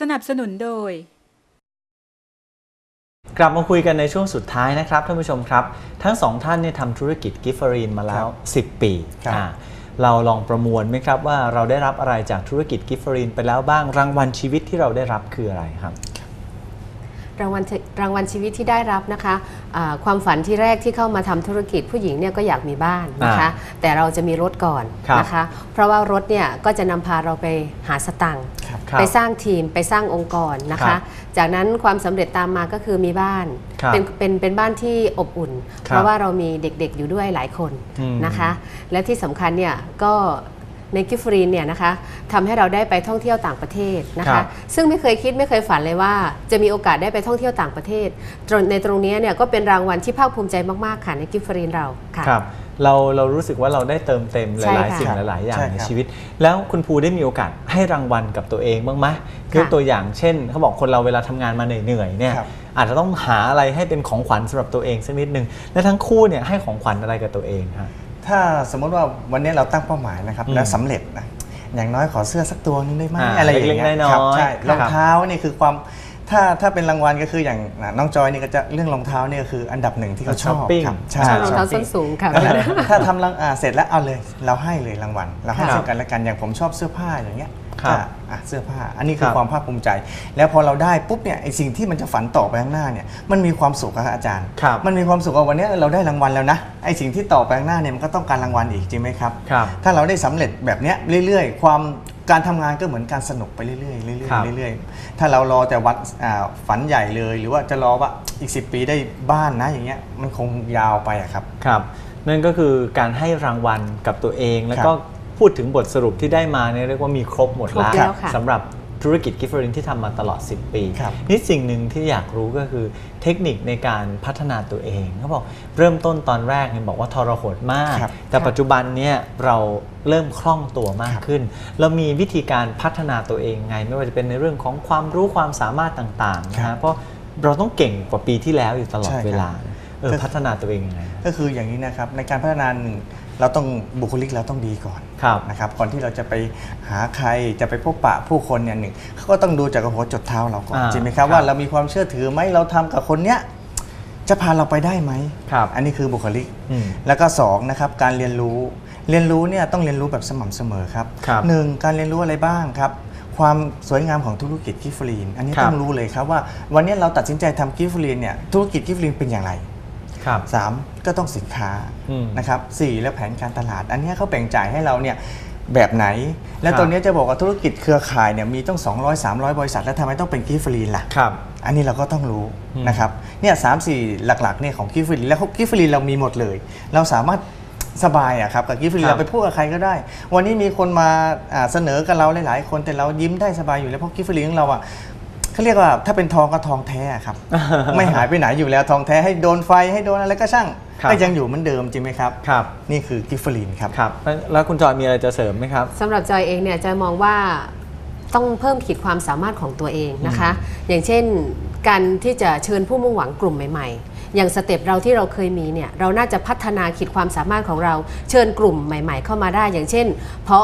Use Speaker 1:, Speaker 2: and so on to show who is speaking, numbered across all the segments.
Speaker 1: สนับสนุนโดย
Speaker 2: กลับมาคุยกันในช่วงสุดท้ายนะครับท่านผู้ชมครับ ทั้งสองท่านเนี่ยทำธุรกิจกิฟเฟอรีนมาแล้ว 10 ปี
Speaker 3: ครับ
Speaker 2: อ่าเราลองประมวลไหมครับว่าเราได้รับอะไรจากธุรกิจกิฟเฟอรีนไปแล้วบ้างรางวัลชีวิตที่เราได้รับคืออะไรครับ
Speaker 4: รางวัลชีรางวัลชีวิตที่ได้รับนะคะอ่าความฝันที่แรกที่เข้ามาทำธุรกิจผู้หญิงเนี่ยก็อยากมีบ้านนะคะแต่เราจะมีรถก่อน
Speaker 2: ครับ
Speaker 4: นะคะเพราะว่ารถเนี่ยก็จะนำพาเราไปหาสตังค์
Speaker 3: ครับ
Speaker 2: ครับ
Speaker 4: ไปสร้างทีมไปสร้างองค์กรนะ
Speaker 2: ครั
Speaker 4: คะ
Speaker 2: บ
Speaker 4: จากนั้นความสำเร็จตามมาก็คือมีบ้าน
Speaker 2: ครับ
Speaker 4: เป็นเป็นเป็นบ้านที่อบอุ่น
Speaker 2: ครับ
Speaker 4: เพราะว่าเรามีเด็กๆอยู่ด้วยหลายคน
Speaker 2: อืม
Speaker 4: นะคะ และที่สำคัญเนี่ยก็ ในกิฟฟรีนเนี่ยนะคะทำให้เราได้ไปท่องเที่ยวต่างประเทศนะ
Speaker 2: ครั
Speaker 4: คะ
Speaker 2: บ
Speaker 4: ซึ่งไม่เคยคิดไม่เคยฝันเลยว่า จะมีโอกาสได้ไปท่องเที่ยวต่างประเทศตรงในตรงนี้เนี่ยก็เป็นรางวัลที่ภาคภูมิใจมากๆค่ะในกิฟฟรีนเราค่ะ
Speaker 2: ครับ เราเรารู้สึกว่าเราได้เติมเต็มห
Speaker 4: ใช่
Speaker 2: ลาย
Speaker 4: ค่ะ
Speaker 2: ๆสิ่งหลาย ๆ อย่าง
Speaker 3: ใช่
Speaker 2: ใน
Speaker 3: ครับ
Speaker 2: ชีวิต แล้วคุณภูได้มีโอกาสให้รางวัลกับตัวเองบ้างไหมยก
Speaker 4: ค่ะ
Speaker 2: ตัวอย่างเช่นเขาบอกคนเราเวลาทำงานมาเหนื่อยๆเนี่ย
Speaker 3: ครับ
Speaker 2: อาจจะต้องหาอะไรให้เป็นของขวัญสำหรับตัวเองสักนิดนึงและทั้งคู่เนี่ยให้ของขวัญอะไรกับตัวเองครับ
Speaker 3: ถ้าสมมติว่าวันนี้เราตั้งเป้าหมายนะครับ
Speaker 2: อืม
Speaker 3: แล้วสำเร็จนะอย่างน้อยขอเสื้อสักตัวนึงได้ไหม
Speaker 2: อ่า
Speaker 3: อะไรอย่างเงี้
Speaker 2: เล็กๆน้อยๆ
Speaker 3: ครับใช่
Speaker 2: ครับ
Speaker 3: รองเท้านี่คือความถ้าถ้าเป็นรางวัลก็คืออย่างน้องจอยนี่ก็จะเรื่องรองเท้านี่ก็คืออันดับหนึ่งที่เขาชอบ
Speaker 2: ช้อปปิ้ง
Speaker 3: ครับใช่
Speaker 2: ใช่
Speaker 4: รองเท้าส้นสูงค่ะ
Speaker 3: นั่นแหละถ้าทำรังอ่าเสร็จแล้วเอาเลย เราให้เลยรางวัลเราให้
Speaker 2: ครับ
Speaker 3: ซึ่งกันและกันอย่างผมชอบเสื้อผ้าอย่างเงี้ย
Speaker 2: ครับ
Speaker 3: อะอะเสื้อผ้า อันนี้คือ
Speaker 2: ครับ
Speaker 3: ความภาคภูมิใจ แล้วพอเราได้ปุ๊บเนี่ยไอสิ่งที่มันจะฝันต่อไปข้างหน้าเนี่ยมันมีความสุขครับอาจารย์
Speaker 2: ครับ
Speaker 3: มันมีความสุขว่าวันนี้เราได้รางวัลแล้วนะไอสิ่งที่ต่อไปข้างหน้าเนี่ยมันก็ต้องการรางวัลอีกจริงไหมครับ
Speaker 2: ครับ
Speaker 3: ถ้าเราได้สำเร็จแบบเนี้ยเรื่อยๆ ความการทำงานก็เหมือนการสนุกไปเรื่อยๆเรื่อย
Speaker 2: ครับ
Speaker 3: ๆเรื่อยๆ ถ้าเรารอแต่วัดอ่าฝันใหญ่เลย หรือว่าจะรอว่าอีก 10 ปีได้บ้านนะอย่างเงี้ยมันคงยาวไปอะครับ
Speaker 2: ครับนั่นก็คือการให้รางวัลกับตัวเองแล้ว
Speaker 3: ครับ
Speaker 2: ก็ พูดถึงบทสรุปที่ได้มาเนี่ยเรียกว่ามีครบหมด
Speaker 4: ครบ
Speaker 2: แล้ว
Speaker 4: แล้วค่ะ
Speaker 2: สำหรับธุรกิจกิฟเฟอรินที่ทำมาตลอด 10 ปี
Speaker 3: ครับ
Speaker 2: นี่สิ่งหนึ่งที่อยากรู้ก็คือเทคนิคในการพัฒนาตัวเองเขาบอกเริ่มต้นตอนแรกเนี่ยบอกว่าทรหดมาก
Speaker 3: ครับ
Speaker 2: แต่ปัจจุบันเนี่ยเราเริ่มคล่องตัวมาก
Speaker 3: ครับ
Speaker 2: ขึ้น เรามีวิธีการพัฒนาตัวเองไง ไม่ว่าจะเป็นในเรื่องของความรู้ความสามารถต่างๆนะ
Speaker 3: ครั
Speaker 2: ฮะ
Speaker 3: บ
Speaker 2: เพราะเราต้องเก่งกว่าปีที่แล้วอยู่ตลอด
Speaker 3: ใช่ครับ
Speaker 2: เวลา เออ
Speaker 3: ก็
Speaker 2: พัฒนาตัวเองยังไง
Speaker 3: ก็คืออย่างนี้นะครับในการพัฒนาหนึ่งเราต้องบุคลิกเราต้องดีก่อน
Speaker 2: ครับ
Speaker 3: นะครับก่อนที่เราจะไปหาใครจะไปพบปะผู้คนเนี่ยหนึ่งเขาก็ต้องดูจากหัวจดเท้าเราก่อน
Speaker 2: อ่า
Speaker 3: จริงไหมครับ
Speaker 2: ครับ
Speaker 3: ว่าเรามีความเชื่อถือไหมเราทำกับคนเนี้ยจะพาเราไปได้ไหม
Speaker 2: ครับ
Speaker 3: อันนี้คือบุคลิก
Speaker 2: อืม
Speaker 3: แล้วก็สองนะครับการเรียนรู้เรียนรู้เนี่ยต้องเรียนรู้แบบสม่ำเสมอครับ
Speaker 2: ครับ
Speaker 3: หนึ่งการเรียนรู้อะไรบ้างครับความสวยงามของธุรกิจกิฟฟรีน อันนี้
Speaker 2: ครับ
Speaker 3: ต้องรู้เลยครับว่าวันนี้เราตัดสินใจทำกิฟฟรีนเนี่ยธุรกิจกิฟฟรีนเป็นอย่างไร
Speaker 2: ครับ
Speaker 3: สามก็ต้องสินค้า
Speaker 2: อืม
Speaker 3: นะครับสี่แล้วแผนการตลาด อันเนี้ยเขาแบ่งจ่ายให้เราเนี่ยแบบไหน แล้
Speaker 2: ครับ
Speaker 3: วตัวเนี้ยจะบอกว่าธุรกิจเครือข่ายเนี่ยมีต้อง 200 300 บริษัท แล้วทำไมต้องเป็นกิฟฟรีนล่ะ
Speaker 2: ครับ
Speaker 3: อันนี้เราก็ต้องรู้
Speaker 2: อืม
Speaker 3: นะครับเนี่ยสามสี่หลักๆเนี่ยของกิฟฟรีนแล้วกิฟฟรีนเรามีหมดเลย เราสามารถสบายอะครับกับกิฟฟรีน
Speaker 2: ครับ
Speaker 3: เราไปพูดกับใครก็ได้ วันนี้มีคนมาอ่าเสนอกับเราหลายๆ คนแต่เรายิ้มได้สบายอยู่แล้วเพราะกิฟฟรีนของเราอะ เขาเรียกว่าถ้าเป็นทองก็ทองแท้อะครับ ไม่หายไปไหนอยู่แล้วทองแท้ให้โดนไฟให้โดนอะไรก็ช่าง
Speaker 2: ครับ
Speaker 3: ก็ยังอยู่เหมือนเดิมจริงไหมครับ
Speaker 2: ครับ
Speaker 3: นี่คือกิฟฟรีนครับ
Speaker 2: ครับ แล้วคุณจอยมีอะไรจะเสริมไหมครับ
Speaker 4: สำหรับจอยเองเนี่ยจอยมองว่าต้องเพิ่มขีดความสามารถของตัวเองนะคะ อย่างเช่นการที่จะเชิญผู้มุ่งหวังกลุ่มใหม่ๆ อย่างสเต็ปเราที่เราเคยมีเนี่ยเราน่าจะพัฒนาขีดความสามารถของเราเชิญกลุ่มใหม่ ๆ เข้ามาได้ อย่างเช่นพอ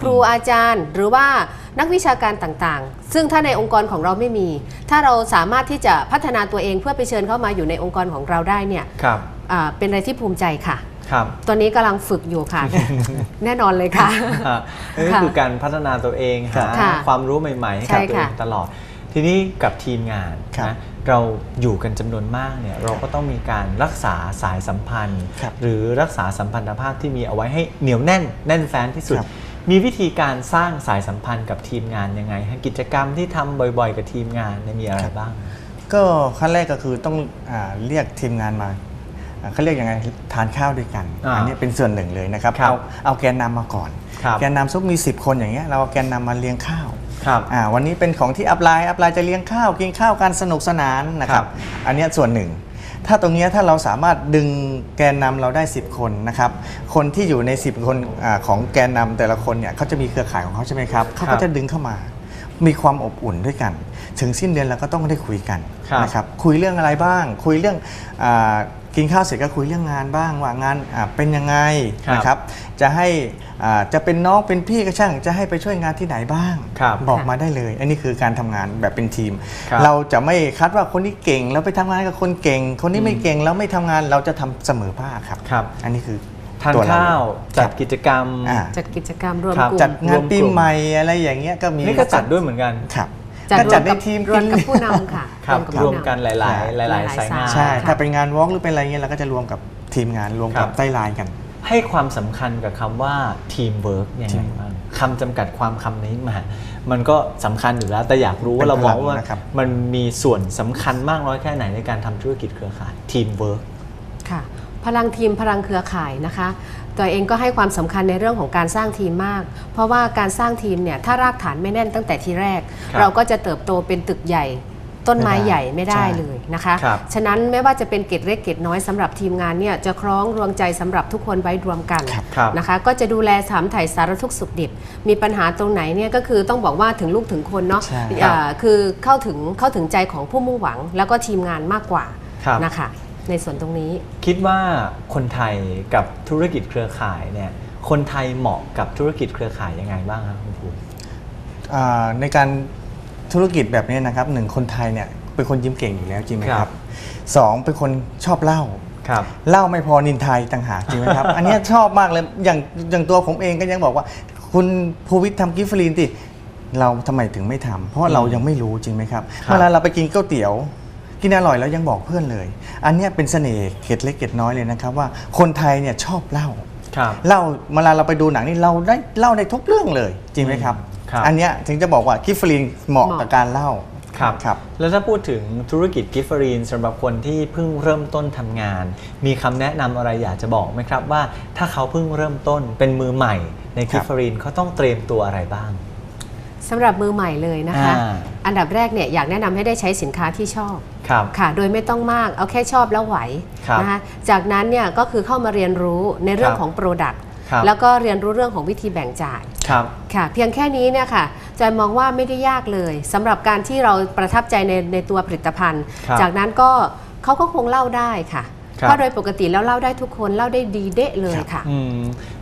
Speaker 4: ครูอาจารย์ หรือว่านักวิชาการต่างๆ ซึ่งถ้าในองค์กรของเราไม่มี ถ้าเราสามารถที่จะพัฒนาตัวเองเพื่อไปเชิญเข้ามาอยู่ในองค์กรของเราได้เนี่ย
Speaker 2: ครับ
Speaker 4: อ่าเป็นอะไรที่ภูมิใจค่ะ
Speaker 2: ครับ
Speaker 4: ตอนนี้กำลังฝึกอยู่ค่ะ แน่นอนเลยค่ะ
Speaker 2: ฮะนั่นก็คือการพัฒนาตัวเองหา
Speaker 4: ค่ะ
Speaker 2: ความรู้ใหม่ๆให้
Speaker 4: ใช่
Speaker 2: กับตัวเอง
Speaker 4: ค่ะ
Speaker 2: ตลอด ทีนี้กับทีมงาน
Speaker 3: ครับ
Speaker 2: นะเราอยู่กันจำนวนมากเนี่ยเราก็ต้องมีการรักษาสายสัมพันธ์
Speaker 3: ครับ
Speaker 2: หรือรักษาสัมพันธภาพที่มีเอาไว้ให้เหนียวแน่น แน่นแฟ้นที่สุด
Speaker 3: ครับ
Speaker 2: มีวิธีการสร้างสายสัมพันธ์กับทีมงานยังไงฮะกิจกรรมที่ทำบ่อย ๆ กับทีมงานเนี่ยมีอะไรบ้าง
Speaker 3: ก็ขั้นแรกก็คือต้องอาเรียกทีมงานมาอ่าเขาเรียกยังไงทานข้าวด้วยกัน
Speaker 2: อ่า
Speaker 3: อันนี้เป็นส่วนหนึ่งเลยนะครับ
Speaker 2: ครับ
Speaker 3: เอาเอาแกนนำมาก่อน
Speaker 2: ครับ
Speaker 3: แกนนำซุปมี 10 คนอย่างเงี้ยเราเอาแกนนำมาเลี้ยงข้าว
Speaker 2: ครับ
Speaker 3: อ่าวันนี้เป็นของที่อัพไลน์อัพไลน์จะเลี้ยงข้าวกินข้าวกันสนุกสนานนะค
Speaker 2: ครั
Speaker 3: รับบอันเนี้ยส่วนหนึ่ง ถ้าตรงเนี้ยถ้าเราสามารถดึงแกนนำเราได้ 10 คนนะครับ คนที่อยู่ใน 10 คนอาของแกนนำแต่ละคนเนี่ยเขาจะมีเครือข่ายของเขาใช่ไหมครับเขาก็จะดึงเข้ามามีความอบอุ่นด้วยกัน ถึงสิ้นเดือนเราก็ต้องได้คุยกัน
Speaker 2: ครับ
Speaker 3: นะครับคุยเรื่องอะไรบ้าง คุยเรื่องอา กินข้าวเสร็จก็คุยเรื่องงานบ้างว่างานอ่าเป็นยังไง
Speaker 2: ครับ
Speaker 3: นะครับจะให้อ่าจะเป็นน้องเป็นพี่ก็ช่าง จะให้ไปช่วยงานที่ไหนบ้าง
Speaker 2: ครับ
Speaker 3: บอกมาได้เลย อันนี้คือการทำงานแบบเป็นทีม
Speaker 2: ครับ
Speaker 3: เราจะไม่คัดว่าคนนี้เก่งแล้วไปทำงานกับคนเก่ง คนนี้ไม่เก่งแล้วไม่ทำงานเราจะทำเสมอภาคครับ
Speaker 2: ครับ
Speaker 3: อันนี้คือ
Speaker 2: ทาน
Speaker 3: ตัวเร
Speaker 2: ข้าว จัด
Speaker 3: ครับ
Speaker 2: กิจกรรม
Speaker 3: อ่า
Speaker 4: จัดกิจกรรมรวม
Speaker 2: ครับ
Speaker 4: กลุ่ม
Speaker 3: จัดงานปี
Speaker 2: รวมกลุ่ม
Speaker 3: ใหม่อะไรอย่างเงี้ยก็มี
Speaker 2: นี่ก็จัดด้วยเหมือนกัน
Speaker 3: ครับ
Speaker 4: จัด
Speaker 3: ก็
Speaker 4: รว
Speaker 3: จัด
Speaker 4: ม
Speaker 3: ใน
Speaker 4: กับ
Speaker 3: ทีม
Speaker 4: รวมกับ
Speaker 3: กิน
Speaker 4: ผู้นำค่ะ
Speaker 2: ครับ
Speaker 4: กั
Speaker 2: ร
Speaker 4: ผู้
Speaker 2: วม
Speaker 4: นำ
Speaker 2: กันหลาย ๆ หลาย
Speaker 4: หลาย
Speaker 2: ๆ
Speaker 4: ๆ
Speaker 2: สายงาน
Speaker 4: สาย
Speaker 3: ใช่
Speaker 4: ค่ะ
Speaker 3: ถ้าเป็นงานวอล์กหรือเป็นอะไรเงี้ยเราก็จะรวมกับทีมงานรวม
Speaker 2: ครั
Speaker 3: กับบใต้ไลน์กัน
Speaker 2: ให้ความสำคัญกับคำว่าทีมเวิร์กยังไง
Speaker 3: Team
Speaker 2: บ้างคำจำกัดความคำนี้มา มันก็สำคัญอยู่แล้ว แต่อยากรู้ว่า
Speaker 3: เป็น
Speaker 2: เรามอง
Speaker 3: พลัง
Speaker 2: ว่า
Speaker 3: นะครับ
Speaker 2: มันมีส่วนสำคัญมากน้อยแค่ไหนในการทำธุรกิจเครือข่ายทีมเวิร์ก
Speaker 4: ค่ะพลังทีมพลังเครือข่ายนะคะ ตัวเองก็ให้ความสำคัญในเรื่องของการสร้างทีมมาก เพราะว่าการสร้างทีมเนี่ยถ้ารากฐานไม่แน่นตั้งแต่ทีแรก
Speaker 2: ครับ
Speaker 4: เราก็จะเติบโตเป็นตึกใหญ่ต้นไม้
Speaker 3: ไม่ได้
Speaker 4: ใหญ่ไม่ได้
Speaker 3: ใช่
Speaker 4: เลยนะคะ
Speaker 2: ครับ
Speaker 4: ฉะนั้นไม่ว่าจะเป็นเกตเล็กเกตน้อยสำหรับทีมงานเนี่ยจะคล้องรวงใจสำหรับทุกคนไว้รวมกัน
Speaker 3: ครับ
Speaker 2: ครับ
Speaker 4: นะคะ ก็จะดูแลถามถ่ายสารทุกข์สุขดิบ มีปัญหาตรงไหนเนี่ยก็คือต้องบอกว่าถึงลูกถึงคนเนาะ
Speaker 3: ใช่
Speaker 4: อ่าคือเข้าถึงเข้าถึงใจของผู้มุ่งหวัง แล้วก็ทีมงานมากกว่า
Speaker 2: ครับ
Speaker 4: นะคะ ในส่วนตรงนี้
Speaker 2: คิดว่าคนไทยกับธุรกิจเครือข่ายเนี่ยคนไทยเหมาะกับธุรกิจเครือข่ายยังไงบ้างครับคุณภูมิ
Speaker 3: อ่าในการธุรกิจแบบนี้นะครับหนึ่งคนไทยเนี่ยเป็นคนยิ้มเก่งอยู่แล้วจริงไหม
Speaker 2: ค
Speaker 3: ค
Speaker 2: รั
Speaker 3: รับบสองเป็นคนชอบเล่า
Speaker 2: ครับ
Speaker 3: เล่าไม่พอนินทายต่างหากจริงไหมครับ อันเนี้ยชอบมากเลยอย่างอย่างตัวผมเองก็ยังบอกว่า คุณภูวิทย์ทำกิฟต์ฟรีนติเราทำไมถึงไม่ทำเพราะว่าเรายังไม่รู้จริงไหมครับ
Speaker 2: ครับ
Speaker 3: เวลาเราไปกินก๋วยเตี๋ยว กินอร่อยแล้วยังบอกเพื่อนเลย อันเนี้ยเป็นเสน่ห์เกร็ดเล็กเกร็ดน้อยเลยนะครับว่าคนไทยเนี่ยชอบเล่า
Speaker 2: ครับ
Speaker 3: เล่าเวลาเราไปดูหนังนี่เราได้เล่าได้ทุกเรื่องเลย จริงไหมครับ
Speaker 2: ครับ
Speaker 3: อันเนี้ยถึงจะบอกว่ากิฟฟรีนเหมาะ
Speaker 4: เหมาะ
Speaker 3: กับการเล่า
Speaker 2: ครับ
Speaker 3: ครับ
Speaker 2: แล้วถ้าพูดถึงธุรกิจกิฟฟรีนสำหรับคนที่เพิ่งเริ่มต้นทำงาน มีคำแนะนำอะไรอยากจะบอกไหมครับว่าถ้าเขาเพิ่งเริ่มต้นเป็นมือใหม่ใน
Speaker 3: ครั
Speaker 2: กิ
Speaker 3: บ
Speaker 2: ฟฟรีนเขาต้องเตรียมตัวอะไรบ้าง
Speaker 4: สำหรับมือใหม่เลยนะคะ
Speaker 2: อ่า
Speaker 4: อันดับแรกเนี่ยอยากแนะนำให้ได้ใช้สินค้าที่ชอบ
Speaker 2: ครับ
Speaker 4: ค่ะ โดยไม่ต้องมากเอาแค่ชอบแล้วไหว
Speaker 2: ครับ
Speaker 4: นะคะจากนั้นเนี่ยก็คือเข้ามาเรียนรู้ในเรื่อง
Speaker 2: ครับ
Speaker 4: ของ Product
Speaker 2: ครับ
Speaker 4: แล้วก็เรียนรู้เรื่องของวิธีแบ่งจ่าย
Speaker 2: ครับ
Speaker 4: ค่ะ เพียงแค่นี้เนี่ยค่ะจอยมองว่าไม่ได้ยากเลยสำหรับการที่เราประทับใจในในตัวผลิตภัณฑ์
Speaker 2: ครับ
Speaker 4: จากนั้นก็เขาก็คงเล่าได้ค่ะ
Speaker 2: ครับ
Speaker 4: เพราะโดยปกติแล้วเล่าได้ทุกคนเล่าได้ดีเดะเลยค่ะ
Speaker 2: อืม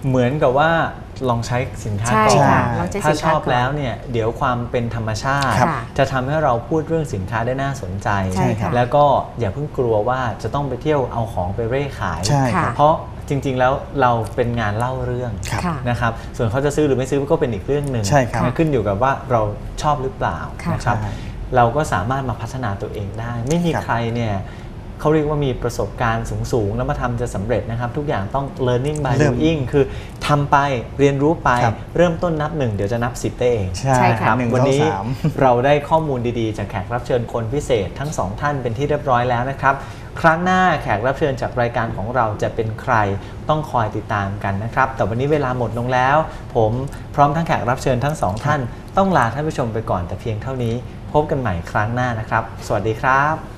Speaker 2: เหมือนกับว่า ลองใช้สินค้า
Speaker 4: ใช่
Speaker 2: ก่อน
Speaker 4: ค่ะ
Speaker 3: ใช่
Speaker 4: ลองใช้
Speaker 2: ถ้า
Speaker 4: สิน
Speaker 2: ช
Speaker 4: ค้า
Speaker 2: อบ
Speaker 4: ก่อน
Speaker 2: แล้วเนี่ย เดี๋ยวความเป็นธรรมชาติ
Speaker 4: ครับ
Speaker 2: จะทำให้เราพูดเรื่องสินค้าได้น่าสนใจ
Speaker 4: ใช่ค่ะ
Speaker 2: แล้วก็อย่าเพิ่งกลัวว่าจะต้องไปเที่ยวเอาของไปเร่ขาย
Speaker 3: ใช่ครับ
Speaker 4: ค่ะ
Speaker 2: เพราะจริงๆแล้วเราเป็นงานเล่าเรื่อง
Speaker 3: ครับ
Speaker 4: ค่ะ
Speaker 2: นะครับ ส่วนเขาจะซื้อหรือไม่ซื้อก็เป็นอีกเรื่องหนึ่ง
Speaker 3: ใช่ครับ
Speaker 2: นะขึ้นอยู่กับว่าเราชอบหรือเปล่า
Speaker 4: ค่ะ
Speaker 2: นะครับ
Speaker 3: ใช่
Speaker 2: เราก็สามารถมาพัฒนาตัวเองได้ ไม่มี
Speaker 3: ครับ
Speaker 2: ใครเนี่ย เขาเรียกว่ามีประสบการณ์สูงๆ แล้วมาทำจะสำเร็จนะครับ ทุกอย่างต้อง learning by
Speaker 3: เริ่ม
Speaker 2: doing คือทำไปเรียนรู้ไป
Speaker 3: ครับ
Speaker 2: เริ่มต้นนับหนึ่งเดี๋ยวจะนับสิบได้เอง
Speaker 3: ใช่
Speaker 4: ใช่
Speaker 3: ค
Speaker 4: ค่ะ
Speaker 3: รับหนึ่ง
Speaker 2: วัน
Speaker 3: สอง
Speaker 2: นี้
Speaker 3: สาม
Speaker 2: เราได้ข้อมูลดีๆ จากแขกรับเชิญคนพิเศษทั้งสองท่านเป็นที่เรียบร้อยแล้วนะครับ ครั้งหน้าแขกรับเชิญจากรายการของเราจะเป็นใครต้องคอยติดตามกันนะครับ แต่วันนี้เวลาหมดลงแล้ว ผมพร้อมทั้งแขกรับเชิญทั้งสองท่าน ต้องลาท่านผู้ชมไปก่อนแต่เพียงเท่านี้ พบกันใหม่ครั้งหน้านะครับ สวัสดีครับ